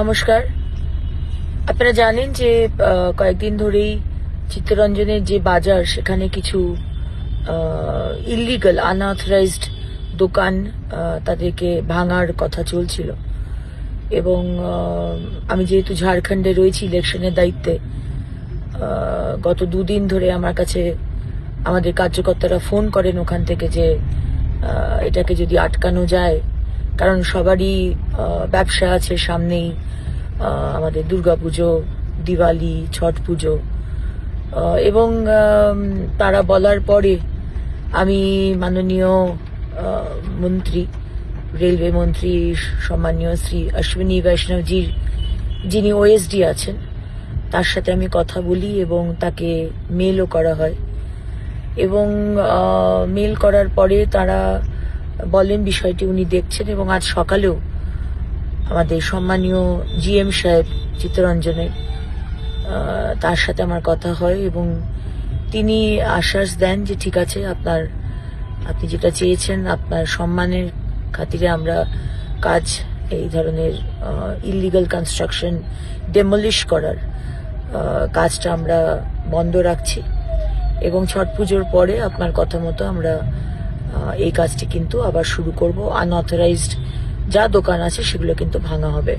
নমস্কার। আপনারা জানেন যে কয়েকদিন ধরেই চিত্তরঞ্জনের যে বাজার, সেখানে কিছু ইলিগাল আনঅথরাইজড দোকান তাদেরকে ভাঙার কথা চলছিল। এবং আমি যেহেতু ঝাড়খণ্ডে রয়েছি ইলেকশনের দায়িত্বে গত দুদিন ধরে আমার কাছে আমাদের কার্যকর্তারা ফোন করেন ওখান থেকে যে এটাকে যদি আটকানো যায় কারণ সবারই ব্যবসা আছে সামনেই আমাদের দুর্গাপুজো দিওয়ালি, ছট পুজো। এবং তারা বলার পরে আমি মাননীয় মন্ত্রী, রেলওয়ে মন্ত্রী, সম্মানীয় শ্রী অশ্বিনী বৈষ্ণবজির যিনি ওএসডি আছেন, তার সাথে আমি কথা বলি এবং তাকে মেলও করা হয়। এবং মেল করার পরে তারা বলেন বিষয়টি উনি দেখছেন এবং আজ সকালেও আমাদের সম্মানীয় জিএম সাহেব চিত্তরঞ্জনের তার সাথে আমার কথা হয় এবং তিনি আশ্বাস দেন যে ঠিক আছে, আপনার, আপনি যেটা চেয়েছেন, আপনার সম্মানের খাতিরে আমরা কাজ এই ধরনের ইলিগাল কনস্ট্রাকশন ডেমলিশ করার কাজটা আমরা বন্ধ রাখছি এবং ছট পুজোর পরে আপনার কথা মতো আমরা এই কাজটি কিন্তু আবার শুরু করব। আনঅথরাইজড যা দোকান আছে সেগুলো কিন্তু ভাঙা হবে।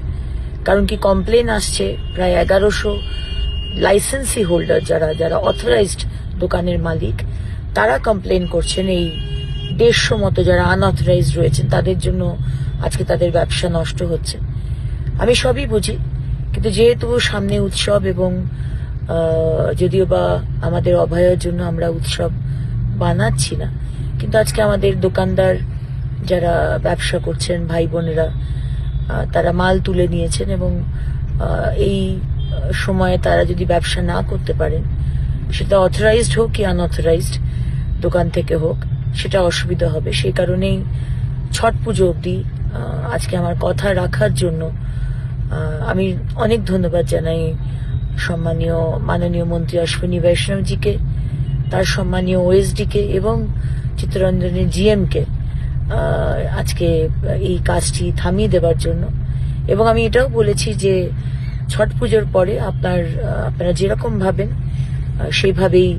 কারণ কি কমপ্লেন আসছে প্রায় এগারোশো লাইসেন্সি হোল্ডার যারা যারা অথরাইজড দোকানের মালিক, তারা কমপ্লেন করছেন এই দেড়শো মতো যারা আনঅথরাইজড রয়েছেন, তাদের জন্য আজকে তাদের ব্যবসা নষ্ট হচ্ছে। আমি সবই বুঝি, কিন্তু যেহেতু সামনে উৎসব এবং যদিও বা আমাদের অভয়ের জন্য আমরা উৎসব বানাচ্ছি না কিন্তু আজকে আমাদের দোকানদার যারা ব্যবসা করছেন ভাই বোনেরা তারা মাল তুলে নিয়েছেন এবং এই সময়ে তারা যদি ব্যবসা না করতে পারেন সেটা অথরাইজড হোক কি আনঅথরাইজড দোকান থেকে হোক সেটা অসুবিধা হবে। সেই কারণেই ছট পুজো আহ, আজকে আমার কথা রাখার জন্য আমি অনেক ধন্যবাদ জানাই সম্মানীয় মাননীয় মন্ত্রী অশ্বিনী বৈষ্ণবজিকে তার সম্মানীয় ওএসডিকে এবং চিত্তরঞ্জনের জিএম কে আজকে এই কাজটি থামিয়ে দেবার জন্য। এবং আমি এটাও বলেছি যে ছট পুজোর পরে আপনার আপনারা যেরকম ভাবেন সেইভাবেই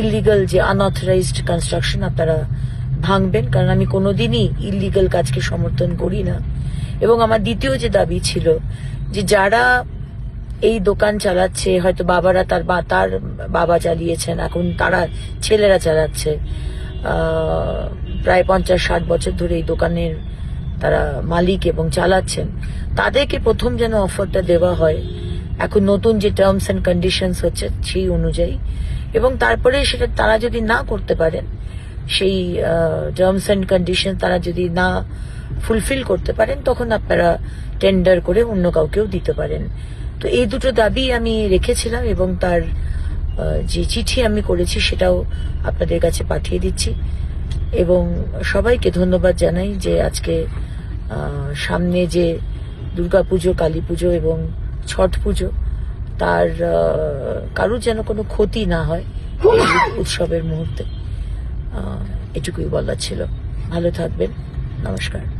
ইলিগাল যে আনঅথরাইজড কনস্ট্রাকশন আপনারা ভাঙবেন, কারণ আমি কোনোদিনই ইলিগাল কাজকে সমর্থন করি না। এবং আমার দ্বিতীয় যে দাবি ছিল যে যারা এই দোকান চালাচ্ছে, হয়তো বাবারা তার বা, তার বাবা চালিয়েছেন, এখন তারা ছেলেরা চালাচ্ছে প্রায় পঞ্চাশ ষাট বছর ধরে এই দোকানের তারা মালিক এবং চালাচ্ছেন। তাদেরকে প্রথম যেন অফারটা দেওয়া হয়, এখন নতুন যে টার্মস অ্যান্ড কন্ডিশনস হচ্ছে সেই অনুযায়ী। এবং তারপরে সেটা তারা যদি না করতে পারেন, সেই টার্মস অ্যান্ড কন্ডিশন তারা যদি না ফুলফিল করতে পারেন, তখন আপনারা টেন্ডার করে অন্য কাউকেও দিতে পারেন। তো এই দুটো দাবি আমি রেখেছিলাম এবং তার যে চিঠি আমি করেছি সেটাও আপনাদের কাছে পাঠিয়ে দিচ্ছি। এবং সবাইকে ধন্যবাদ জানাই যে আজকে সামনে যে দুর্গাপুজো কালী পুজো এবং ছট পুজো তার কারুর যেন কোনো ক্ষতি না হয় উৎসবের মুহূর্তে। এটুকুই বলার ছিল। ভালো থাকবেন। নমস্কার।